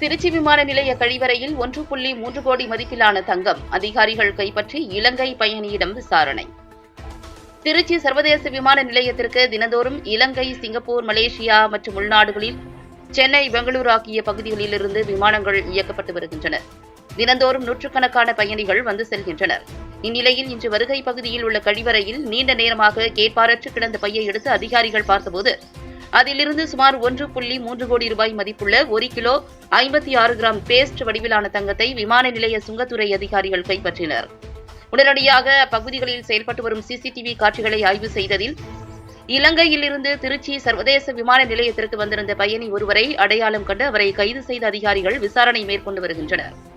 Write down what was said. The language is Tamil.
திருச்சி விமான நிலைய கழிவறையில் ஒன்று புள்ளி மூன்று கோடி மதிப்பிலான தங்கம் அதிகாரிகள் கைப்பற்றி இலங்கை பயணியிடம் விசாரணை. திருச்சி சர்வதேச விமான நிலையத்திற்கு தினந்தோறும் இலங்கை சிங்கப்பூர் மலேசியா மற்றும் உள்நாடுகளில் சென்னை பெங்களூரு ஆகிய பகுதிகளிலிருந்து விமானங்கள் இயக்கப்பட்டு வருகின்றன. தினந்தோறும் நூற்றுக்கணக்கான பயணிகள் வந்து செல்கின்றனர். இந்நிலையில் இன்று வருகை பகுதியில் உள்ள கழிவறையில் நீண்ட நேரமாக கேட்பாரற்று கிடந்த பையை எடுத்து அதிகாரிகள் பார்த்தபோது அதிலிருந்து சுமார் ஒன்று புள்ளி மூன்று கோடி ரூபாய் மதிப்புள்ள ஒரு கிலோ ஐம்பத்தி ஆறு கிராம் பேஸ்ட் வடிவிலான தங்கத்தை விமான நிலைய சுங்கத்துறை அதிகாரிகள் கைப்பற்றினர். உடனடியாக அப்பகுதிகளில் செயல்பட்டு வரும் சிசிடிவி காட்சிகளை ஆய்வு செய்ததில் இலங்கையிலிருந்து திருச்சி சர்வதேச விமான நிலையத்திற்கு வந்திருந்த பயணி ஒருவரை அடையாளம் கண்டு அவரை கைது செய்த அதிகாரிகள் விசாரணை மேற்கொண்டு வருகின்றனர்.